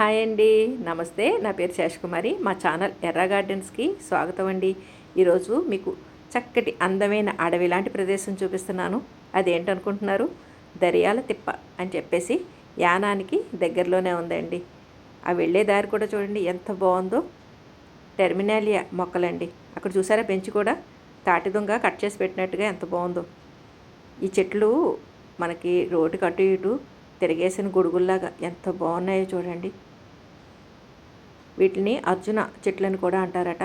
Hi అండి. నమస్తే. నా పేరు శేషకుమారి మా ఛానల్ ఎర్ర గార్డెన్స్కి స్వాగతం అండి. ఈరోజు మీకు చక్కటి అందమైన అడవి లాంటి ప్రదేశం చూపిస్తున్నాను. అదేంటనుకుంటున్నారు దరియాల తిప్ప అని చెప్పేసి యానానికి దగ్గరలోనే ఉందండి. ఆ వెళ్ళే దారి కూడా చూడండి ఎంత బాగుందో. టెర్మినాలియా మొక్కలండి. అక్కడ చూసారా బెంచ్ కూడా? తాటి దొంగ కట్ చేసి పెట్టినట్టుగా ఎంత బాగుందో. ఈ చెట్లు మనకి రోడ్డుకి అటు ఇటు తిరిగేసిన గొడుగుల్లాగా ఎంత బాగున్నాయో చూడండి. వీటిని అర్జున చెట్లని కూడా అంటారట.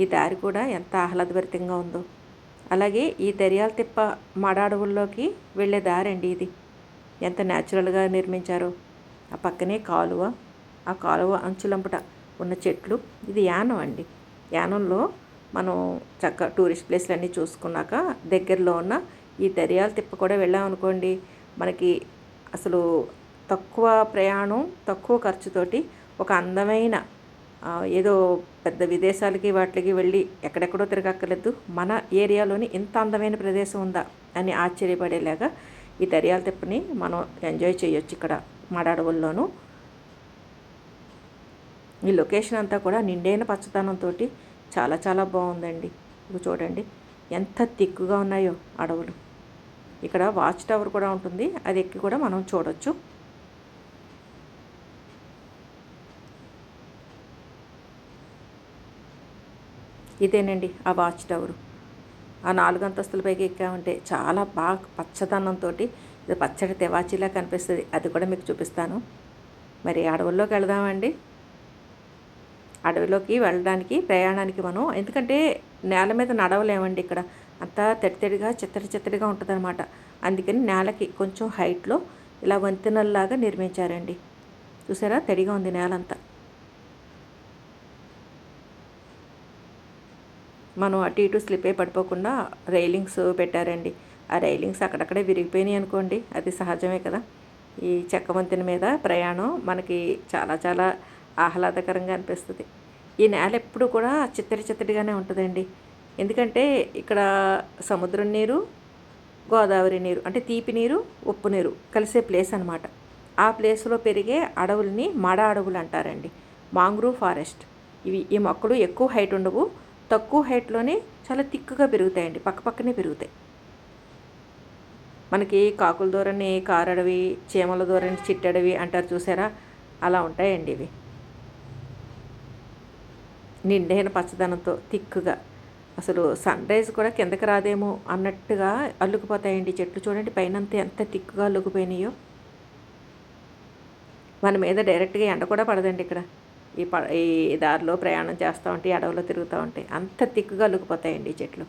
ఈ దారి కూడా ఎంత ఆహ్లాదభరితంగా ఉందో. అలాగే ఈ దర్యాల తిప్ప మడ అడవుల్లోకి వెళ్ళే దారి అండి ఇది. ఎంత న్యాచురల్గా నిర్మించారో. ఆ పక్కనే కాలువ ఆ కాలువ అంచులంపట ఉన్న చెట్లు. ఇది యానం అండి. యానంలో మనం చక్క టూరిస్ట్ ప్లేస్లు అన్నీ చూసుకున్నాక దగ్గరలో ఉన్న ఈ దర్యాల తిప్ప కూడా వెళ్ళామనుకోండి మనకి అసలు తక్కువ ప్రయాణం తక్కువ ఖర్చుతోటి ఒక అందమైన ఏదో పెద్ద విదేశాలకి వాటికి వెళ్ళి ఎక్కడెక్కడో తిరగక్కర్లేదు. మన ఏరియాలోని ఇంత అందమైన ప్రదేశం ఉందా అని ఆశ్చర్యపడేలాగా ఈ దర్యాల తిప్పని మనం ఎంజాయ్ చేయొచ్చు ఇక్కడ మడాడవుల్లోనూ ఈ లొకేషన్ అంతా కూడా నిండైన పచ్చదనంతో చాలా చాలా బాగుందండి. ఇక చూడండి ఎంత తిక్కుగా ఉన్నాయో అడవులు. ఇక్కడ వాచ్ టవర్ కూడా ఉంటుంది అది ఎక్కి కూడా మనం చూడొచ్చు. ఇదేనండి ఆ వాచ్ టవర్. ఆ నాలుగు అంతస్తుల పైకి ఎక్కామంటే చాలా బాగా పచ్చదనంతో ఇది పచ్చడి తెవాచీలా కనిపిస్తుంది. అది కూడా మీకు చూపిస్తాను. మరి అడవుల్లోకి వెళదామండి. అడవిలోకి వెళ్ళడానికి ప్రయాణానికి మనం ఎందుకంటే నేల మీద నడవలేమండి ఇక్కడ. అంతా తడితడిగా చిత్తడి చిత్తడిగా ఉంటుందన్నమాట. అందుకని నేలకి కొంచెం హైట్లో ఇలా వంతెనల్లాగా నిర్మించారండి. చూసారా? తడిగా ఉంది నేలంతా. మనం అటు ఇటు స్లిప్ అయి పడిపోకుండా రైలింగ్స్ పెట్టారండి. ఆ రైలింగ్స్ అక్కడక్కడే విరిగిపోయినాయి అనుకోండి అది సహజమే కదా. ఈ చెక్క వంతెన మీద ప్రయాణం మనకి చాలా చాలా ఆహ్లాదకరంగా అనిపిస్తుంది. ఈ నేల ఎప్పుడు కూడా చిత్తడి చిత్తడిగానే ఉంటుందండి. ఎందుకంటే ఇక్కడ సముద్రం నీరు గోదావరి నీరు అంటే తీపి నీరు ఉప్పు నీరు కలిసే ప్లేస్ అనమాట ఆ ప్లేస్లో పెరిగే అడవుల్ని మడ అడవులు అంటారండి. Mangrove forest. ఇవి ఈ మొక్కలు ఎక్కువ హైట్ ఉండవు తక్కువ హైట్లోనే చాలా తిక్కుగా పెరుగుతాయండి పక్కపక్కనే పెరుగుతాయి. మనకి కాకుల దూరని కారడవి చీమల దూరని చిట్టడవి అంటారు చూసారా? అలా ఉంటాయండి ఇవి. నిండైన పచ్చదనంతో తిక్కుగా. అసలు సన్ రైజ్ కూడా కిందకి రాదేమో అన్నట్టుగా అల్లుకుపోతాయండి చెట్లు. చూడండి పైనంతా ఎంత తిక్కుగా అల్లుకుపోయినాయో. మన మీద డైరెక్ట్గా ఎండ కూడా పడదండి ఇక్కడ. ఈ ప ఈ దారిలో ప్రయాణం చేస్తూ ఉంటే ఈ అడవిలో తిరుగుతూ ఉంటాయి అంత తిక్కుగా అలుకుపోతాయండి ఈ చెట్లు.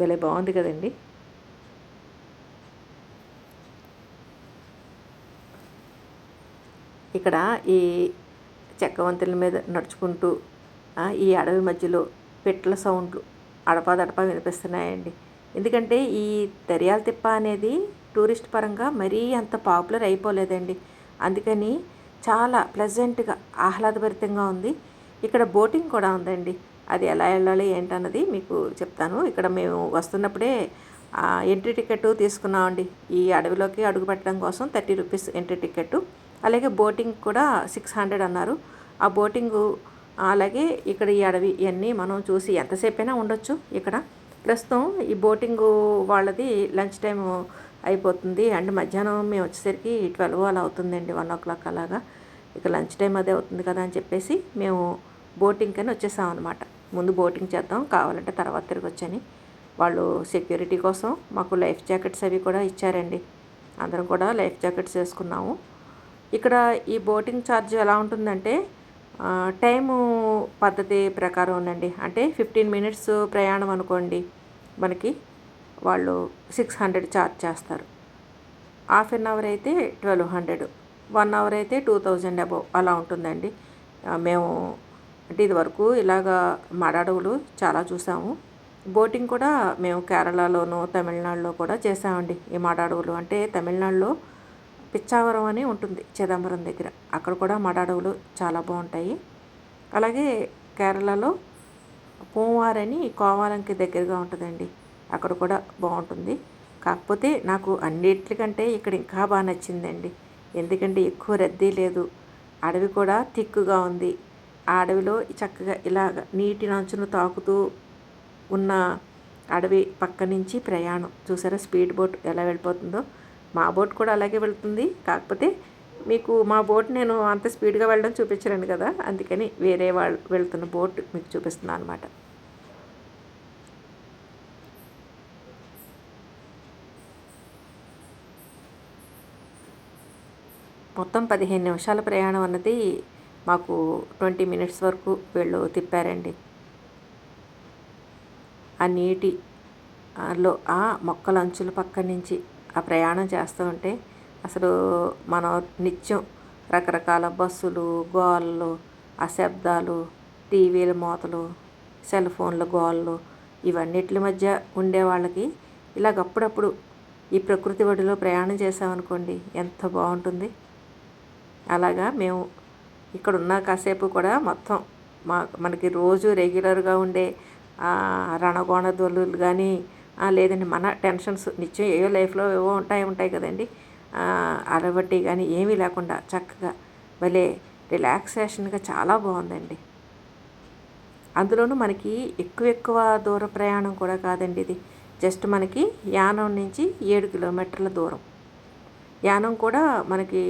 భలే బాగుంది కదండి. ఇక్కడ ఈ చెక్కవంతుల మీద నడుచుకుంటూ ఈ అడవి మధ్యలో పెట్టల సౌండ్లు అడపాదడపా వినిపిస్తున్నాయండి. ఎందుకంటే ఈ దర్యాల తిప్ప అనేది టూరిస్ట్ పరంగా మరీ అంత పాపులర్ అయిపోలేదండి. అందుకని చాలా ప్లెజెంట్గా ఆహ్లాదభరితంగా ఉంది. ఇక్కడ బోటింగ్ కూడా ఉందండి. అది ఎలా వెళ్ళాలి ఏంటన్నది మీకు చెప్తాను. ఇక్కడ మేము వస్తున్నప్పుడే ఎంట్రీ టికెట్ తీసుకున్నామండి. ఈ అడవిలోకి అడుగు పెట్టడం కోసం థర్టీ రూపీస్ ఎంట్రీ టికెట్ అలాగే బోటింగ్ కూడా సిక్స్ హండ్రెడ్ అన్నారు. ఆ బోటింగు అలాగే ఇక్కడ ఈ అడవి ఇవన్నీ మనం చూసి ఎంతసేపైనా ఉండొచ్చు ఇక్కడ. ప్రస్తుతం ఈ బోటింగ్ వాళ్ళది లంచ్ టైం అయిపోతుంది. అండ్ మధ్యాహ్నం మేము వచ్చేసరికి ట్వెల్వ్ అలా అవుతుందండి వన్ ఓ క్లాక్ అలాగా. ఇక లంచ్ టైం అదే అవుతుంది కదా అని చెప్పేసి మేము బోటింగ్ అని వచ్చేసాం అనమాట ముందు బోటింగ్ చేద్దాం కావాలంటే తర్వాత తిరిగి వచ్చని వాళ్ళు సెక్యూరిటీ కోసం మాకు లైఫ్ జాకెట్స్ అవి కూడా ఇచ్చారండి. అందరం కూడా లైఫ్ జాకెట్స్ వేసుకున్నాము. ఇక్కడ ఈ బోటింగ్ ఛార్జ్ ఎలా ఉంటుందంటే టైము పద్ధతి ప్రకారం ఉందండి. అంటే ఫిఫ్టీన్ మినిట్స్ ప్రయాణం అనుకోండి. మనకి వాళ్ళు సిక్స్ హండ్రెడ్ ఛార్జ్ చేస్తారు. హాఫ్ అన్ అవర్ అయితే ట్వెల్వ్ హండ్రెడ్ వన్ అవర్ అయితే టూ థౌజండ్ అబౌవ్ అలా ఉంటుందండి. మేము అంటే ఇది వరకు ఇలాగా మడాడవులు చాలా చూసాము. బోటింగ్ కూడా మేము కేరళలోను తమిళనాడులో కూడా చేసామండి ఈ మడాడవులు అంటే తమిళనాడులో పిచ్చావరం అని ఉంటుంది చిదంబరం దగ్గర. అక్కడ కూడా మడాడవులు చాలా బాగుంటాయి. అలాగే కేరళలో పూవారని కోవాలంకి దగ్గరగా ఉంటుందండి. అక్కడ కూడా బాగుంటుంది. కాకపోతే నాకు అన్నిటికంటే ఇక్కడ ఇంకా బాగా నచ్చిందండి. ఎందుకంటే ఎక్కువ రద్దీ లేదు. అడవి కూడా తిక్కుగా ఉంది. ఆ అడవిలో చక్కగా ఇలాగ నీటి నంచును తాకుతూ ఉన్న అడవి పక్క నుంచి ప్రయాణం. చూసారా స్పీడ్ బోట్ ఎలా వెళ్ళిపోతుందో? మా బోట్ కూడా అలాగే వెళ్తుంది. కాకపోతే మీకు మా బోట్ నేను అంత స్పీడ్గా వెళ్ళడం చూపించలేను కదా అందుకని వేరే వాళ్ళు వెళ్తున్న బోట్ మీకు చూపిస్తున్నాను అనమాట మొత్తం పదిహేను నిమిషాల ప్రయాణం అన్నది మాకు ట్వంటీ మినిట్స్ వరకు వీళ్ళు తిప్పారండి. ఆ నీటి లో ఆ మొక్కల అంచుల పక్క నుంచి ఆ ప్రయాణం చేస్తూ ఉంటే అసలు మనం నిత్యం రకరకాల బస్సులు గోళ్ళు ఆ శబ్దాలు టీవీల మోతలు సెల్ ఫోన్ల గోళ్ళు ఇవన్నిటి మధ్య ఉండే వాళ్ళకి ఇలాగ అప్పుడప్పుడు ఈ ప్రకృతి ఒడిలో ప్రయాణం చేసామనుకోండి ఎంత బాగుంటుంది. అలాగా మేము ఇక్కడ ఉన్న కాసేపు కూడా మొత్తం మా మనకి రోజు రెగ్యులర్గా ఉండే రణగోణ దొల్లులు కానీ లేదండి మన టెన్షన్స్ నిత్యం ఏవో లైఫ్లో ఏవో ఉంటాయి ఉంటాయి కదండి. అలవట్టి కానీ ఏమీ లేకుండా చక్కగా భలే రిలాక్సేషన్గా చాలా బాగుందండి. అందులోనూ మనకి ఎక్కువ ఎక్కువ దూర ప్రయాణం కూడా కాదండి ఇది. జస్ట్ మనకి యానం నుంచి ఏడు కిలోమీటర్ల దూరం. యానం కూడా మనకి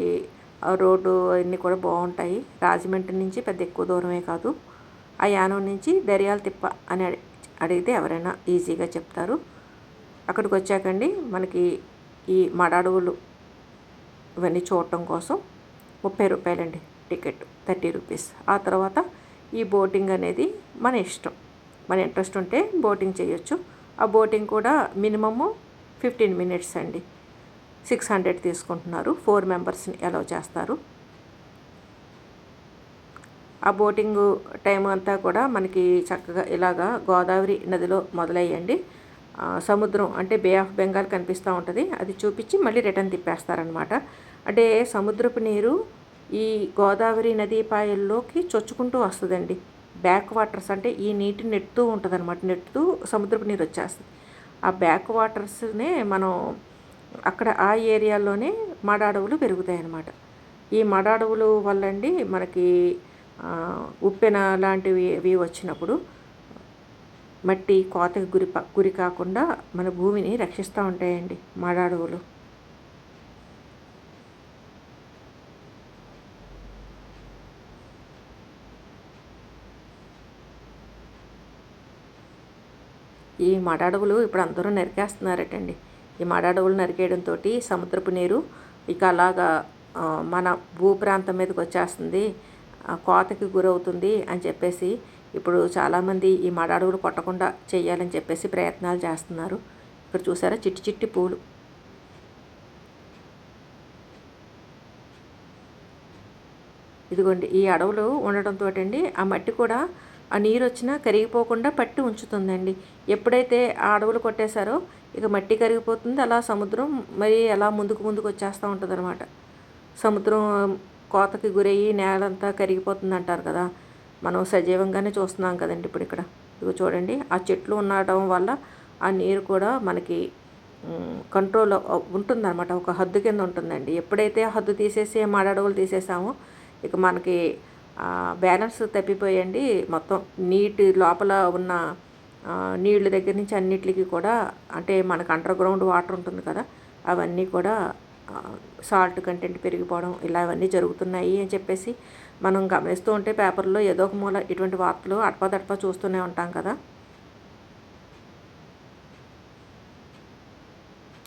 రోడ్డు అన్నీ కూడా బాగుంటాయి. రాజమండ్రి నుంచి పెద్ద ఎక్కువ దూరమే కాదు. ఆ యానం నుంచి దర్యాల తిప్ప అని అడిగితే ఎవరైనా ఈజీగా చెప్తారు. అక్కడికి వచ్చాకండి మనకి ఈ మడాడువులు ఇవన్నీ చూడటం కోసం ముప్పై రూపాయలండి టికెట్ థర్టీ రూపీస్. ఆ తర్వాత ఈ బోటింగ్ అనేది మన ఇష్టం. మన ఇంట్రెస్ట్ ఉంటే బోటింగ్ చేయొచ్చు. ఆ బోటింగ్ కూడా మినిమము ఫిఫ్టీన్ మినిట్స్ అండి. సిక్స్ హండ్రెడ్ తీసుకుంటున్నారు. ఫోర్ మెంబర్స్ని అలౌ చేస్తారు. ఆ బోటింగ్ టైం అంతా కూడా మనకి చక్కగా ఇలాగా గోదావరి నదిలో మొదలయ్యండి. సముద్రం అంటే బే ఆఫ్ బెంగాల్ కనిపిస్తూ ఉంటుంది. అది చూపించి మళ్ళీ రిటర్న్ తిప్పేస్తారనమాట. అంటే సముద్రపు నీరు ఈ గోదావరి నదీ పాయల్లోకి చొచ్చుకుంటూ వస్తుందండి. బ్యాక్ వాటర్స్ అంటే ఈ నీటిని నెట్టుతూ ఉంటుంది అనమాట నెట్టుతూ సముద్రపు నీరు వచ్చేస్తుంది. ఆ బ్యాక్ వాటర్స్నే మనం అక్కడ ఆ ఏరియాలోనే మడాడవులు పెరుగుతాయి అన్నమాట ఈ మడాడవులు వల్లండి మనకి ఉప్పెన లాంటివి అవి వచ్చినప్పుడు మట్టి కోతకి గురి గురి కాకుండా మన భూమిని రక్షిస్తూ ఉంటాయండి మాడాడవులు. ఈ మాడాడవులు ఇప్పుడు అందరూ నరికేస్తున్నారటండి. ఈ మాడాడవులు నరికేయడంతో సముద్రపు నీరు ఇక అలాగా మన భూ ప్రాంతం మీదకి వచ్చేస్తుంది కోతకి గురవుతుంది అని చెప్పేసి ఇప్పుడు చాలామంది ఈ మడ అడవులు కొట్టకుండా చేయాలని చెప్పేసి ప్రయత్నాలు చేస్తున్నారు. ఇక్కడ చూసారా? చిట్టి చిట్టి పూలు. ఇదిగోండి ఈ అడవులు ఉండటంతో అండి ఆ మట్టి కూడా ఆ నీరు వచ్చినా కరిగిపోకుండా పట్టి ఉంచుతుందండి. ఎప్పుడైతే ఆ అడవులు కొట్టేశారో ఇక మట్టి కరిగిపోతుంది అలా సముద్రం మరి అలా ముందుకు ముందుకు వచ్చేస్తూ ఉంటుంది అనమాట సముద్రం కోతకి గురయ్యి నేలంతా కరిగిపోతుంది అంటారు కదా. మనం సజీవంగానే చూస్తున్నాం కదండి ఇప్పుడు ఇక్కడ. ఇదిగో చూడండి ఆ చెట్లు ఉండటం వల్ల ఆ నీరు కూడా మనకి కంట్రోల్ ఉంటుందన్నమాట. ఒక హద్దు కింద ఉంటుందండి. ఎప్పుడైతే హద్దు తీసేసి మాడడవులు తీసేసామో ఇక మనకి బ్యాలెన్స్ తప్పిపోయండి. మొత్తం నీటి లోపల ఉన్న నీళ్ళ దగ్గర నుంచి అన్నిటికి కూడా అంటే మనకు అండర్ గ్రౌండ్ వాటర్ ఉంటుంది కదా అవన్నీ కూడా సాల్ట్ కంటెంట్ పెరిగిపోవడం ఇలా అవన్నీ జరుగుతున్నాయి అని చెప్పేసి మనం గమనిస్తూ ఉంటే పేపర్లో ఏదో ఒక మూల ఇటువంటి వార్తలు అడపదడప చూస్తూనే ఉంటాం కదా.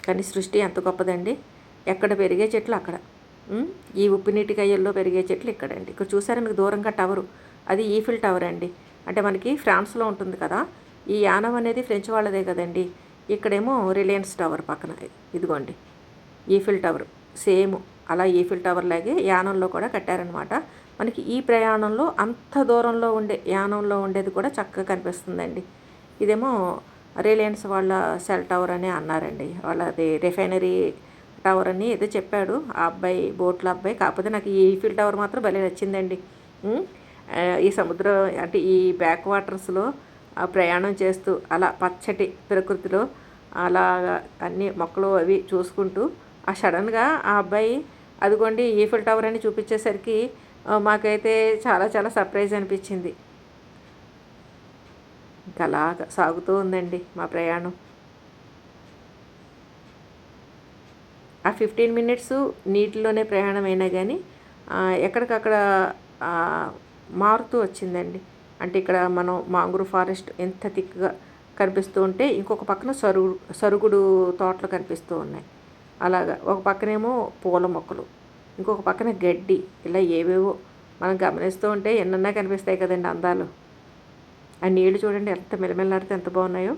కానీ సృష్టి ఎంత గొప్పదండి? ఎక్కడ పెరిగే చెట్లు అక్కడ. ఈ ఉప్పినీటి కయ్యల్లో పెరిగే చెట్లు ఇక్కడండి. ఇక్కడ చూసారా మీకు దూరంగా టవరు? అది ఈఫిల్ టవర్ అండి. అంటే మనకి ఫ్రాన్స్లో ఉంటుంది కదా. ఈ యానం అనేది ఫ్రెంచ్ వాళ్ళదే కదండి. ఇక్కడేమో రిలయన్స్ టవర్ పక్కన. ఇదిగోండి. Eiffel tower. సేమ్. అలా ఈఫిల్ టవర్ లాగే యానంలో కూడా కట్టారనమాట మనకి ఈ ప్రయాణంలో అంత దూరంలో ఉండే యానంలో ఉండేది కూడా చక్కగా కనిపిస్తుందండి. ఇదేమో రిలయన్స్ వాళ్ళ సెల్ టవర్ అని అన్నారండి. వాళ్ళది రిఫైనరీ టవర్ అని ఏదో చెప్పాడు. ఆ అబ్బాయి బోట్ల అబ్బాయి. కాకపోతే నాకు ఈ ఈఫిల్ టవర్ మాత్రం భలే నచ్చిందండి. ఈ సముద్రం అంటే ఈ బ్యాక్ వాటర్స్లో ప్రయాణం చేస్తూ అలా పచ్చటి ప్రకృతిలో అలాగా అన్ని మొక్కలు అవి చూసుకుంటూ ఆ సడన్గా ఆ అబ్బాయి అదిగోండి ఈఫిల్ టవర్ అని చూపించేసరికి మాకైతే చాలా చాలా సర్ప్రైజ్ అనిపించింది. ఇంకా అలాగా సాగుతూ ఉందండి మా ప్రయాణం. ఆ ఫిఫ్టీన్ మినిట్స్ నీటిలోనే ప్రయాణం అయినా కానీ ఎక్కడికక్కడ మారుతూ వచ్చిందండి. అంటే ఇక్కడ మనం మాంగ్రూ ఫారెస్ట్ ఎంత థిక్గా కనిపిస్తూ ఉంటే ఇంకొక పక్కన సరుగు సరుగుడు తోటలు కనిపిస్తూ ఉన్నాయి. అలాగా ఒక పక్కనేమో పూల మొక్కలు. ఇంకొక పక్కన గడ్డి ఇలా ఏవేవో మనం గమనిస్తూ ఉంటే ఎన్నన్నా కనిపిస్తాయి కదండి అందాలు. ఆ నీళ్ళు చూడండి ఎంత మెలమెల్లాడితే ఎంత బాగున్నాయో.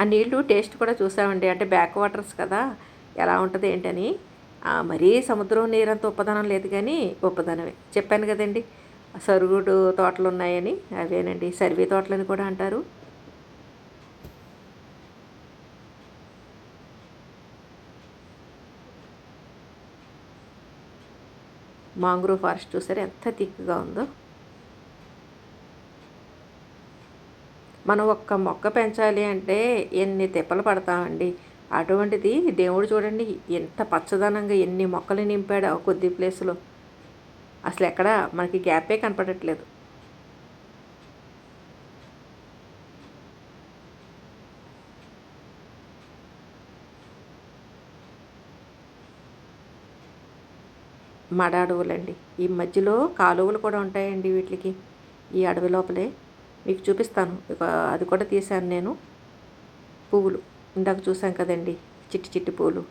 ఆ నీళ్ళు టేస్ట్ కూడా చూసామండి. అంటే బ్యాక్ వాటర్స్ కదా ఎలా ఉంటుంది ఏంటని. మరీ సముద్రం నీరంత ఉప్పదనం లేదు కానీ ఉప్పదనమే చెప్పాను కదండి సరుగుడు తోటలు ఉన్నాయని అవేనండి సర్వీ తోటలని కూడా అంటారు. మాంగ్రోవ్ ఫారెస్ట్ చూసారు? ఎంత థిక్గా ఉందో. మనం ఒక్క మొక్క పెంచాలి అంటే ఎన్ని తిప్పలు పడతామండి? అటువంటిది దేవుడు చూడండి ఎంత పచ్చదనంగా ఎన్ని మొక్కలు నింపాడు కొద్ది ప్లేస్లో అసలు ఎక్కడ మనకి గ్యాపే కనపడట్లేదు. మడ అడవులండి ఈ మధ్యలో కాలువలు కూడా ఉంటాయండి వీటికి. ఈ అడవి లోపలే. మీకు చూపిస్తాను. అది కూడా తీశాను నేను. పువ్వులు. ఇందాక చూసాం కదండి. చిట్టి చిట్టి పూలు.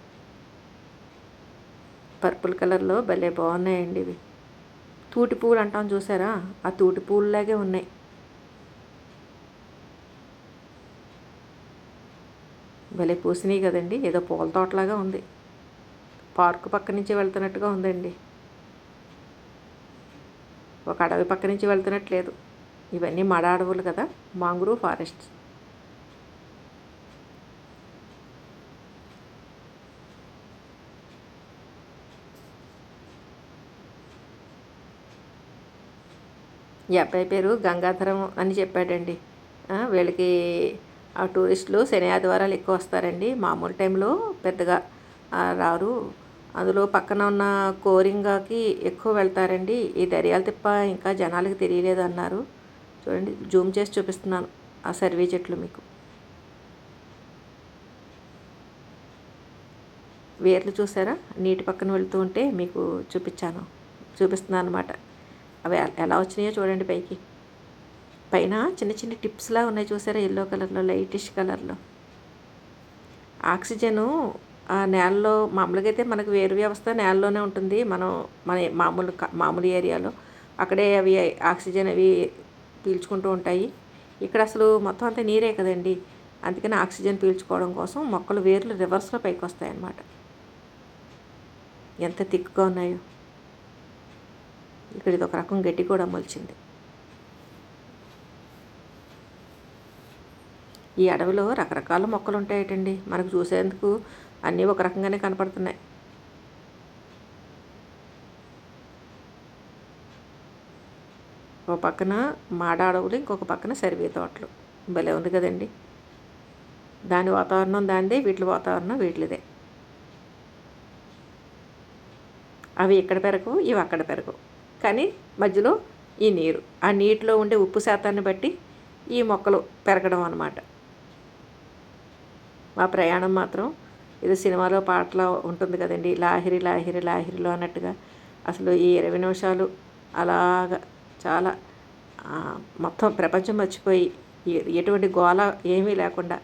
పర్పుల్ కలర్లో భలే బాగున్నాయండి ఇవి. తూటి పువ్వులు అంటాం చూసారా? ఆ తూటి పువ్వులాగే ఉన్నాయి. భలే పూసినాయి కదండి. ఏదో పూల తోటలాగా ఉంది. పార్కు పక్క నుంచి వెళ్తున్నట్టుగా ఉందండి. ఒక అడవి పక్క నుంచి వెళ్తున్నట్లేదు. ఇవన్నీ మడ అడవులు కదా మాంగ్రూవ్ ఫారెస్ట్. ఈ అబ్బాయి పేరు గంగాధరం అని చెప్పాడండి. వీళ్ళకి ఆ టూరిస్టులు శని ఆదివారాలు ఎక్కువ వస్తారండి. మామూలు టైంలో పెద్దగా రారు. అందులో పక్కన ఉన్న కోరింగాకి ఎక్కువ వెళ్తారండి. ఈ దర్యాల తిప్ప ఇంకా జనాలకి తెలియలేదు అన్నారు చూడండి జూమ్ చేసి చూపిస్తున్నాను ఆ సర్వే చెట్లు మీకు. వేర్లు చూసారా? నీటి పక్కన వెళ్తూ ఉంటే మీకు చూపించాను చూపిస్తున్నాను అనమాట అవి ఎలా వచ్చినాయో చూడండి పైకి. పైన చిన్న చిన్న టిప్స్లా ఉన్నాయి చూసారా? ఎల్లో కలర్లో లైటిష్ కలర్లో. ఆక్సిజను ఆ నేలలో మామూలుగా అయితే మనకు వేరు వ్యవస్థ నేలలోనే ఉంటుంది. మనం మన మామూలు మామూలు ఏరియాలో అక్కడే అవి ఆక్సిజన్ అవి పీల్చుకుంటూ ఉంటాయి. ఇక్కడ అసలు మొత్తం అంతా నీరే కదండి. అందుకని ఆక్సిజన్ పీల్చుకోవడం కోసం మొక్కలు వేర్లు రివర్స్లో పైకి వస్తాయి అన్నమాట ఎంత థిక్గా ఉన్నాయో. ఇక్కడ ఇది ఒక రకం గడ్డి కూడా మొలిచింది. ఈ అడవిలో రకరకాల మొక్కలు ఉంటాయటండి మనకు చూసేందుకు అన్నీ ఒక రకంగానే కనపడుతున్నాయి. ఒక పక్కన మాడ అడవులు ఇంకొక పక్కన సరివే తోటలు. భలే ఉంది కదండి. దాని వాతావరణం దానిదే వీటి వాతావరణం వీటిదే. అవి ఇక్కడ పెరగవు ఇవి అక్కడ పెరగవు. కానీ మధ్యలో ఈ నీరు ఆ నీటిలో ఉండే ఉప్పు శాతాన్ని బట్టి ఈ మొక్కలు పెరగడం అన్నమాట. మా ప్రయాణం మాత్రం ఏదో సినిమాలో పాటలో ఉంటుంది కదండి లాహిరి లాహిరి లాహిరిలో అన్నట్టుగా. అసలు ఈ ఇరవై నిమిషాలు అలాగా చాలా మొత్తం ప్రపంచం మర్చిపోయి ఎటువంటి గోల ఏమీ లేకుండా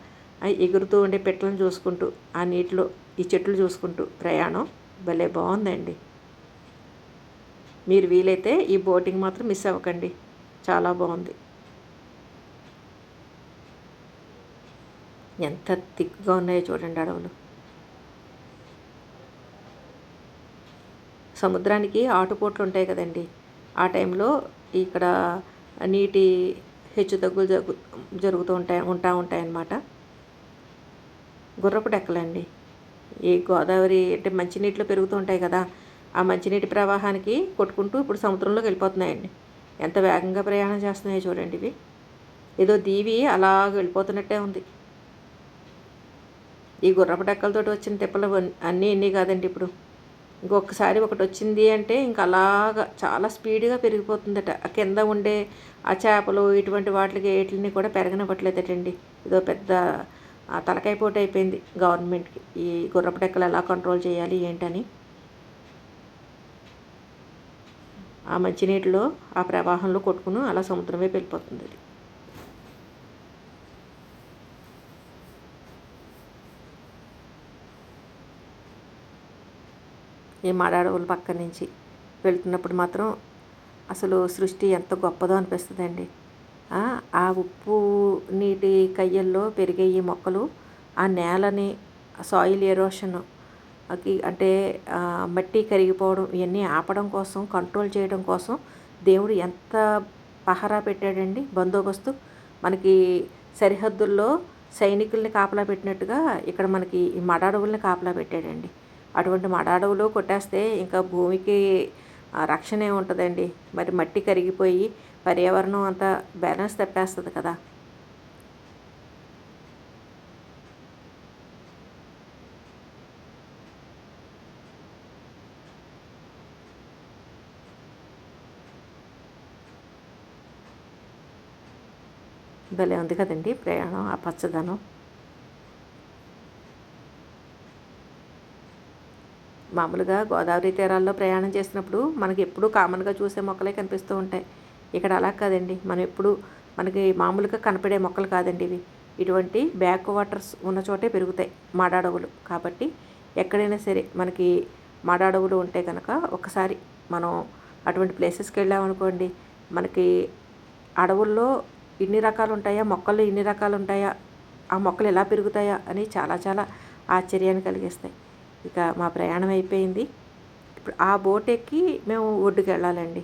ఎగురుతూ ఉండే పెట్టలను చూసుకుంటూ ఆ నీటిలో ఈ చెట్లు చూసుకుంటూ ప్రయాణం భలే బాగుందండి. మీరు వీలైతే ఈ బోటింగ్ మాత్రం మిస్ అవ్వకండి చాలా బాగుంది. ఎంత థిక్గా ఉన్నాయో చూడండి అడవులు. సముద్రానికి ఆటుపోట్లు ఉంటాయి కదండి. ఆ టైంలో ఇక్కడ నీటి హెచ్చు తగ్గులు జరుగు జరుగుతూ ఉంటాయి ఉంటా ఉంటాయన్నమాట. గుర్రపు డెక్కలండి. ఈ గోదావరి అంటే మంచినీటిలో పెరుగుతూ ఉంటాయి కదా. ఆ మంచినీటి ప్రవాహానికి కొట్టుకుంటూ ఇప్పుడు సముద్రంలోకి వెళ్ళిపోతున్నాయండి. ఎంత వేగంగా ప్రయాణం చేస్తున్నాయో చూడండి ఇవి. ఏదో దీవి అలా వెళ్ళిపోతున్నట్టే ఉంది. ఈ గుర్రపు డెక్కలతోటి వచ్చిన తిప్పలు అన్నీ ఎన్ని కాదండి ఇప్పుడు. ఇంకొకసారి ఒకటి వచ్చింది అంటే ఇంకా అలాగా చాలా స్పీడ్గా పెరిగిపోతుందట. ఆ కింద ఉండే ఆ చేపలు ఇటువంటి వాటికి వేటిని కూడా పెరగనివ్వట్లేదటండి. ఇదో పెద్ద తలకాయ పోటీ అయిపోయింది గవర్నమెంట్కి. ఈ గుర్రపు డెక్కలు ఎలా కంట్రోల్ చేయాలి ఏంటని. ఆ మంచినీటిలో ఆ ప్రవాహంలో కొట్టుకుని అలా సముద్రమే వెళ్ళిపోతుంది అది ఈ మాడాడవుల పక్క నుంచి వెళ్తున్నప్పుడు మాత్రం అసలు సృష్టి ఎంత గొప్పదో అనిపిస్తుందండి. ఆ ఉప్పు నీటి కయ్యల్లో పెరిగే ఈ మొక్కలు ఆ నేలని సాయిల్ ఎరోషన్ అంటే మట్టి కరిగిపోవడం ఇవన్నీ ఆపడం కోసం కంట్రోల్ చేయడం కోసం దేవుడు ఎంత పహరా పెట్టాడండి. బందోబస్తు మనకి సరిహద్దుల్లో సైనికుల్ని కాపలా పెట్టినట్టుగా ఇక్కడ మనకి ఈ మడాడవుల్ని కాపలా పెట్టాడండి. అటువంటి మడాడవులు కొట్టేస్తే ఇంకా భూమికి రక్షణ ఉంటుందండి. మరి మట్టి కరిగిపోయి పర్యావరణం అంతా బ్యాలెన్స్ తప్పేస్తుంది కదా. భలే ఉంది కదండి ప్రయాణం ఆ పచ్చదనం. మామూలుగా గోదావరి తీరాల్లో ప్రయాణం చేసినప్పుడు మనకి ఎప్పుడూ కామన్గా చూసే మొక్కలే కనిపిస్తూ ఉంటాయి. ఇక్కడ అలా కాదండి. మనం ఎప్పుడు మనకి మామూలుగా కనపడే మొక్కలు కాదండి ఇవి. ఇటువంటి బ్యాక్ వాటర్స్ ఉన్న చోటే పెరుగుతాయి మాడాడవులు. కాబట్టి ఎక్కడైనా సరే మనకి మాడాడవులు ఉంటే కనుక ఒకసారి మనం అటువంటి ప్లేసెస్కి వెళ్ళామనుకోండి మనకి అడవుల్లో ఇన్ని రకాలు ఉంటాయా మొక్కలు ఇన్ని రకాలు ఉంటాయా ఆ మొక్కలు ఎలా పెరుగుతాయా అని చాలా చాలా ఆశ్చర్యాన్ని కలిగిస్తాయి. ఇక మా ప్రయాణం అయిపోయింది. ఇప్పుడు ఆ బోట్ ఎక్కి మేము ఒడ్డుకి వెళ్ళాలండి.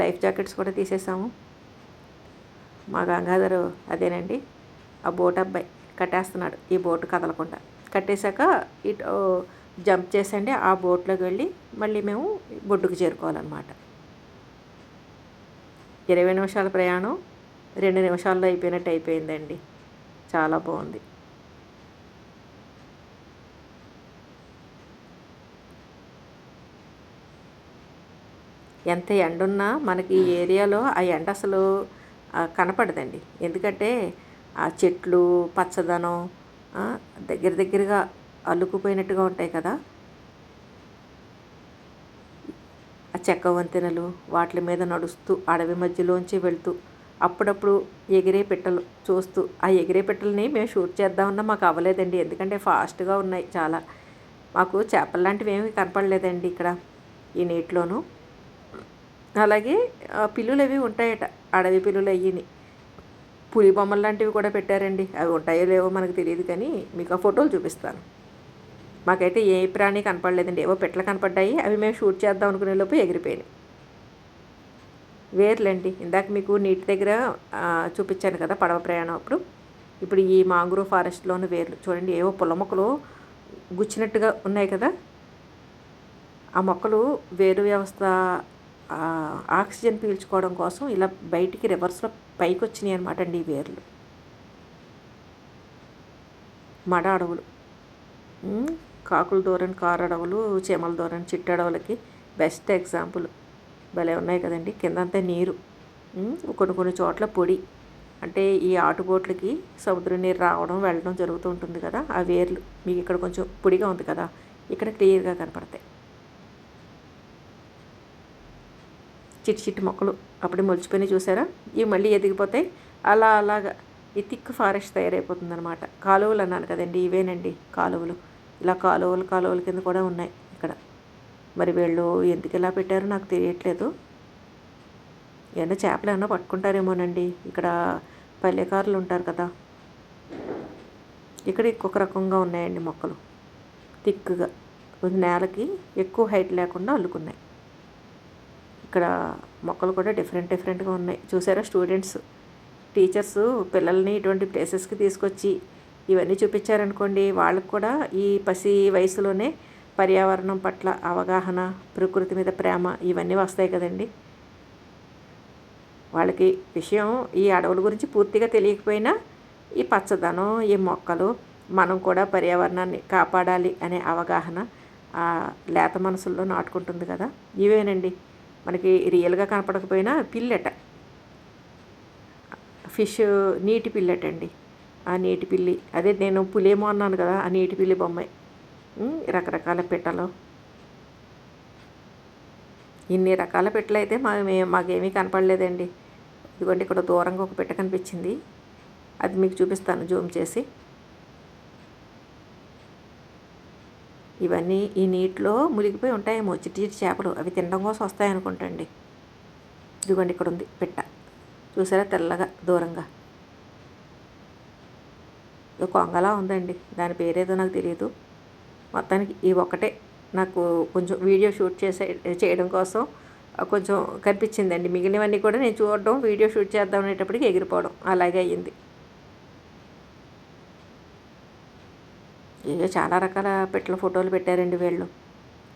లైఫ్ జాకెట్స్ కూడా తీసేసాము. మా గంగాధరు అదేనండి. ఆ బోట్ అబ్బాయి కట్టేస్తున్నాడు ఈ బోట్ కదలకుండా. కట్టేశాక ఇటు జంప్ చేసండి ఆ బోట్లోకి వెళ్ళి మళ్ళీ మేము బొడ్డుకు చేరుకోవాలన్నమాట. ఇరవై నిమిషాల ప్రయాణం రెండు నిమిషాల్లో అయిపోయినట్టు అయిపోయిందండి. చాలా బాగుంది. ఎంత ఎండున్నా మనకి ఈ ఏరియాలో ఆ ఎండ అసలు కనపడదండి. ఎందుకంటే ఆ చెట్లు పచ్చదనం దగ్గర దగ్గరగా అల్లుకుపోయినట్టుగా ఉంటాయి కదా. ఆ చెక్క వంతెనలు వాటి మీద నడుస్తూ అడవి మధ్యలోంచి వెళ్తూ అప్పుడప్పుడు ఎగిరే పిట్టలు చూస్తూ ఆ ఎగిరే పిట్టల్ని మేము షూట్ చేద్దామన్నా మాకు అవ్వలేదండి. ఎందుకంటే ఫాస్ట్గా ఉన్నాయి చాలా. మాకు చేపలు లాంటివి ఏమీ కనపడలేదండి ఇక్కడ ఈ నీటిలోనూ. అలాగే పిల్లులు అవి ఉంటాయట. అడవి పిల్లులు అయ్యిని. పులి బొమ్మలు లాంటివి కూడా పెట్టారండి. అవి ఉంటాయో లేవో మనకు తెలియదు కానీ మీకు ఆ ఫోటోలు చూపిస్తాను. మాకైతే ఏ ప్రాణి కనపడలేదండి. ఏవో పెట్లు కనపడ్డాయి. అవి మేము షూట్ చేద్దాం అనుకునే లోపు ఎగిరిపోయినాయి. వేర్లండి. ఇందాక మీకు నీటి దగ్గర చూపించాను కదా పడవ ప్రయాణం అప్పుడు. ఇప్పుడు ఈ మాంగ్రో ఫారెస్ట్లోని వేర్లు చూడండి. ఏవో పుల్ల మొక్కలు గుచ్చినట్టుగా ఉన్నాయి కదా. ఆ మొక్కలు వేరు వ్యవస్థ ఆక్సిజన్ పీల్చుకోవడం కోసం ఇలా బయటికి రివర్స్లో పైకి వచ్చినాయి అనమాట అండి ఈ వేర్లు. మడ అడవులు. కాకుల దూరని కారు అడవులు చీమల దూరని చిట్టడవులకి బెస్ట్ ఎగ్జాంపుల్ భలే ఉన్నాయి కదండి. కిందంతా నీరు. కొన్ని కొన్ని చోట్ల పొడి. అంటే ఈ ఆటుబోట్లకి సముద్ర నీరు రావడం వెళ్ళడం జరుగుతూ ఉంటుంది కదా ఆ వేర్లు. మీకు ఇక్కడ కొంచెం పొడిగా ఉంది కదా ఇక్కడ క్లియర్గా కనపడతాయి. చిట్టి చిట్టి మొక్కలు అప్పుడే మొలిచిపోయినాయి చూసారా? ఇవి మళ్ళీ ఎదిగిపోతాయి. అలా అలాగా ఈ థిక్ ఫారెస్ట్ తయారైపోతుంది అనమాట కాలువలు అన్నాను కదండి ఇవేనండి కాలువలు. ఇలా కాలువలు కాలువల కింద కూడా ఉన్నాయి ఇక్కడ. మరి వీళ్ళు ఎందుకు ఇలా పెట్టారో నాకు తెలియట్లేదు. ఏమన్నా చేపలు ఏమన్నా పట్టుకుంటారేమోనండి. ఇక్కడ పల్లెకారులు ఉంటారు కదా. ఇక్కడ ఇంకొక రకంగా ఉన్నాయండి మొక్కలు. థిక్గా. నేలకి ఎక్కువ హైట్ లేకుండా అల్లుకున్నాయి. ఇక్కడ మొక్కలు కూడా డిఫరెంట్ డిఫరెంట్గా ఉన్నాయి. చూసారా స్టూడెంట్స్? టీచర్స్ పిల్లల్ని ఇటువంటి ప్లేసెస్కి తీసుకొచ్చి ఇవన్నీ చూపించారనుకోండి వాళ్ళకు కూడా ఈ పసి వయసులోనే పర్యావరణం పట్ల అవగాహన ప్రకృతి మీద ప్రేమ ఇవన్నీ వస్తాయి కదండి. వాళ్ళకి విషయం ఈ అడవుల గురించి పూర్తిగా తెలియకపోయినా ఈ పచ్చదనం ఈ మొక్కలు మనం కూడా పర్యావరణాన్ని కాపాడాలి అనే అవగాహన ఆ లేత మనసుల్లో నాటుకుంటుంది కదా. ఇవేనండి? మనకి రియల్గా కనపడకపోయినా పిల్లెట. ఫిష్ నీటి పిల్లెట అండి ఆ నీటి పిల్లి. అదే నేను పులేమో అన్నాను కదా ఆ నీటి పిల్లి బొమ్మ. రకరకాల పెట్టలు. ఇన్ని రకాల పెట్టలు అయితే మా మాకేమీ కనపడలేదండి. ఇదిగోండి ఇక్కడ దూరంగా ఒక పెట్ట కనిపించింది. అది మీకు చూపిస్తాను జూమ్ చేసి. ఇవన్నీ ఈ నీటిలో మునిగిపోయి ఉంటాయేమో చిట్టి చిట్టి చేపలు. అవి తినడం కోసం వస్తాయి అనుకుంటండి ఇదిగోండి ఇక్కడ ఉంది పెట్ట. చూసారా తెల్లగా దూరంగా. కొంగలా ఉందండి. దాని పేరేదో నాకు తెలియదు మొత్తానికి ఈ ఒక్కటే నాకు కొంచెం వీడియో షూట్ చేసే చేయడం కోసం కొంచెం కనిపించిందండి. మిగిలినవన్నీ కూడా నేను చూడడం వీడియో షూట్ చేద్దాం అనేటప్పటికి ఎగిరిపోవడం. అలాగే అయ్యింది. ఏదో చాలా రకాల పెట్టల ఫోటోలు పెట్టారండి వీళ్ళు.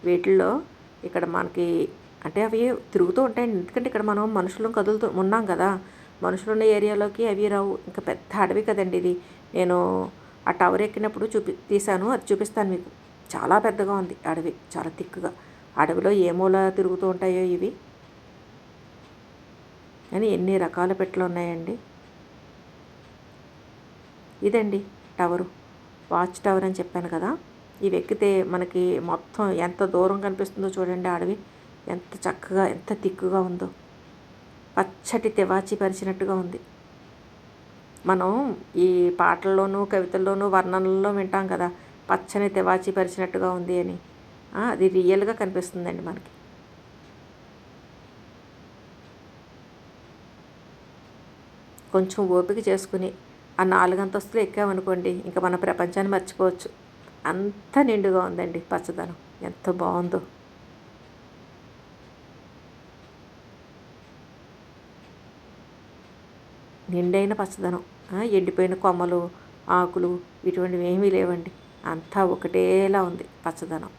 వీటిల్లో ఇక్కడ మనకి అంటే అవి తిరుగుతూ ఉంటాయండి. ఎందుకంటే ఇక్కడ మనం మనుషులు కదులుతూ ఉన్నాం కదా. మనుషులు ఉన్న ఏరియాలోకి అవి రావు. ఇంకా పెద్ద అడవి కదండి ఇది. నేను ఆ టవర్ ఎక్కినప్పుడు చూపి తీశాను. అది చూపిస్తాను మీకు. చాలా పెద్దగా ఉంది అడవి. చాలా థిక్గా. అడవిలో ఏ మూల తిరుగుతూ ఉంటాయో ఇవి. కానీ ఎన్ని రకాల పెట్టలు ఉన్నాయండి. ఇదండి టవరు. వాచ్ టవర్ అని చెప్పాను కదా ఇవి ఎక్కితే మనకి మొత్తం ఎంత దూరం కనిపిస్తుందో చూడండి అడవి ఎంత చక్కగా ఎంత తిక్కుగా ఉందో. పచ్చటి తివాచి పరిచినట్టుగా ఉంది. మనం ఈ పాటల్లోనూ కవితల్లోనూ వర్ణనల్లో వింటాం కదా పచ్చని తివాచి పరిచినట్టుగా ఉంది అని. అది రియల్గా కనిపిస్తుందండి మనకి. కొంచెం ఓపిక చేసుకుని ఆ నాలుగు అంతస్తులు ఎక్కామనుకోండి ఇంకా మన ప్రపంచాన్ని మర్చిపోవచ్చు. అంత నిండుగా ఉందండి పచ్చదనం. ఎంత బాగుందో. నిండైన పచ్చదనం. ఎండిపోయిన కొమ్మలు ఆకులు ఇటువంటివి ఏమీ లేవండి. అంతా ఒకటేలా ఉంది పచ్చదనం.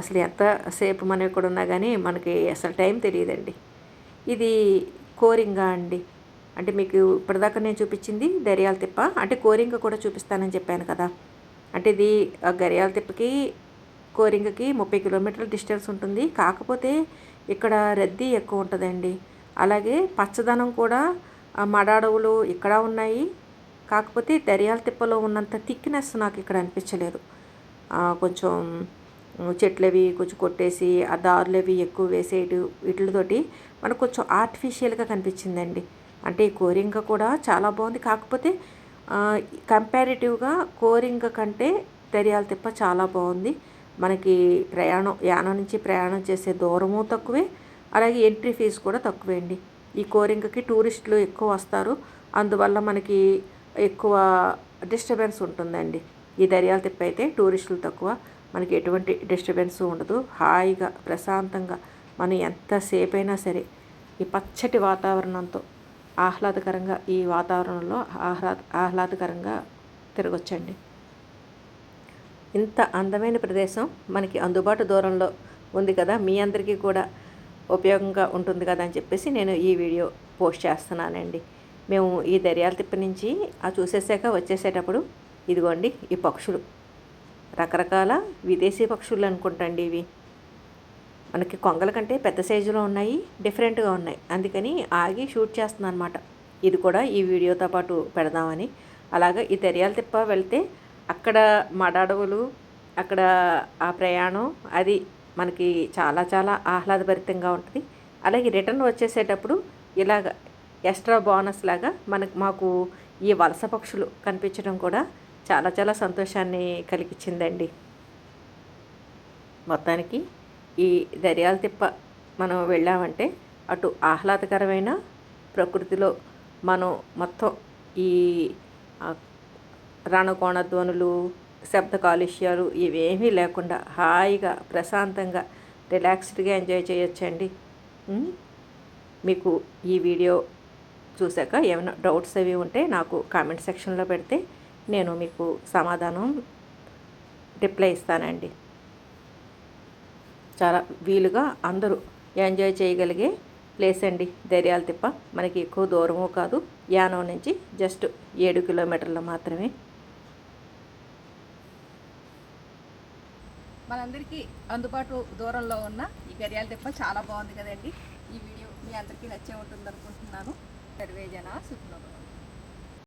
అసలు ఎంతసేపు మనం ఇక్కడ ఉన్నా కానీ మనకి అసలు టైం తెలియదండి. ఇది కోరింగ అండి. అంటే మీకు ఇప్పటిదాకా నేను చూపించింది దరియాల తిప్ప. అంటే కోరింగ కూడా చూపిస్తానని చెప్పాను కదా. అంటే ఇది గరియాల తిప్పకి కోరింగకి ముప్పై కిలోమీటర్ల డిస్టెన్స్ ఉంటుంది. కాకపోతే ఇక్కడ రద్దీ ఎక్కువ ఉంటుందండి. అలాగే పచ్చదనం కూడా మడాడవులు ఇక్కడ ఉన్నాయి. కాకపోతే దరియాల తిప్పలో ఉన్నంత థిక్నెస్ నాకు ఇక్కడ అనిపించలేదు. కొంచెం చెట్లవి కొంచెం కొట్టేసి ఆ దారులు అవి ఎక్కువ వేసేటి వీటితోటి మనకు కొంచెం ఆర్టిఫిషియల్గా కనిపించిందండి. అంటే ఈ కోరింగ కూడా చాలా బాగుంది. కాకపోతే కంపారిటివ్గా కోరింగ కంటే తెరియాల తిప్ప చాలా బాగుంది. మనకి ప్రయాణం యానం నుంచి ప్రయాణం చేసే దూరము తక్కువే. అలాగే ఎంట్రీ ఫీజు కూడా తక్కువే అండి. ఈ కోరింగకి టూరిస్టులు ఎక్కువ వస్తారు. అందువల్ల మనకి ఎక్కువ డిస్టర్బెన్స్ ఉంటుందండి. ఈ దర్యాల తిప్ప అయితే టూరిస్టులు తక్కువ. మనకి ఎటువంటి డిస్టర్బెన్స్ ఉండదు. హాయిగా ప్రశాంతంగా మనం ఎంతసేపు అయినా సరే ఈ పచ్చటి వాతావరణంతో ఆహ్లాదకరంగా ఈ వాతావరణంలో ఆహ్లాద ఆహ్లాదకరంగా తిరగొచ్చండి. ఇంత అందమైన ప్రదేశం మనకి అందుబాటు దూరంలో ఉంది కదా. మీ అందరికీ కూడా ఉపయోగంగా ఉంటుంది కదా అని చెప్పేసి నేను ఈ వీడియో పోస్ట్ చేస్తున్నానండి. మేము ఈ దర్యాల తిప్ప నుంచి ఆ చూసేసాక వచ్చేసేటప్పుడు ఇదిగోండి ఈ పక్షులు. రకరకాల విదేశీ పక్షులు అనుకుంటండి ఇవి. మనకి కొంగల కంటే పెద్ద సైజులో ఉన్నాయి డిఫరెంట్గా ఉన్నాయి. అందుకని ఆగి షూట్ చేస్తున్నాను అనమాట ఇది కూడా ఈ వీడియోతో పాటు పెడదామని. అలాగా ఈ తెరియాల తిప్ప వెళ్తే అక్కడ మడాడవులు అక్కడ ఆ ప్రయాణం అది మనకి చాలా చాలా ఆహ్లాదభరితంగా ఉంటుంది. అలాగే రిటర్న్ వచ్చేసేటప్పుడు ఇలాగ ఎక్స్ట్రా బోనస్ లాగా మనకు మాకు ఈ వలస పక్షులు కనిపించడం కూడా చాలా చాలా సంతోషాన్ని కలిగించిందండి. మొత్తానికి ఈ దర్యాల తిప్ప మనం వెళ్ళామంటే అటు ఆహ్లాదకరమైన ప్రకృతిలో మనం మొత్తం ఈ రణకోణ ధ్వనులు శబ్ద కాలుష్యాలు ఇవేమీ లేకుండా హాయిగా ప్రశాంతంగా రిలాక్స్డ్గా ఎంజాయ్ చేయొచ్చండి. మీకు ఈ వీడియో చూశాక ఏమైనా డౌట్స్ అవి ఉంటే నాకు కామెంట్ సెక్షన్లో పెడితే నేను మీకు సమాధానం రిప్లై ఇస్తానండి. చాలా వీలుగా అందరూ ఎంజాయ్ చేయగలిగే ప్లేస్ అండి దర్యాల తిప్ప. మనకి ఎక్కువ దూరము కాదు. యానం నుంచి జస్ట్ ఏడు కిలోమీటర్లు మాత్రమే. మనందరికీ అందుబాటు దూరంలో ఉన్న ఈ గరియాల తిప్ప చాలా బాగుంది కదండి. ఈ వీడియో మీ అందరికీ నచ్చే ఉంటుంది అనుకుంటున్నాను. సర్వేజన సుఖనోభవం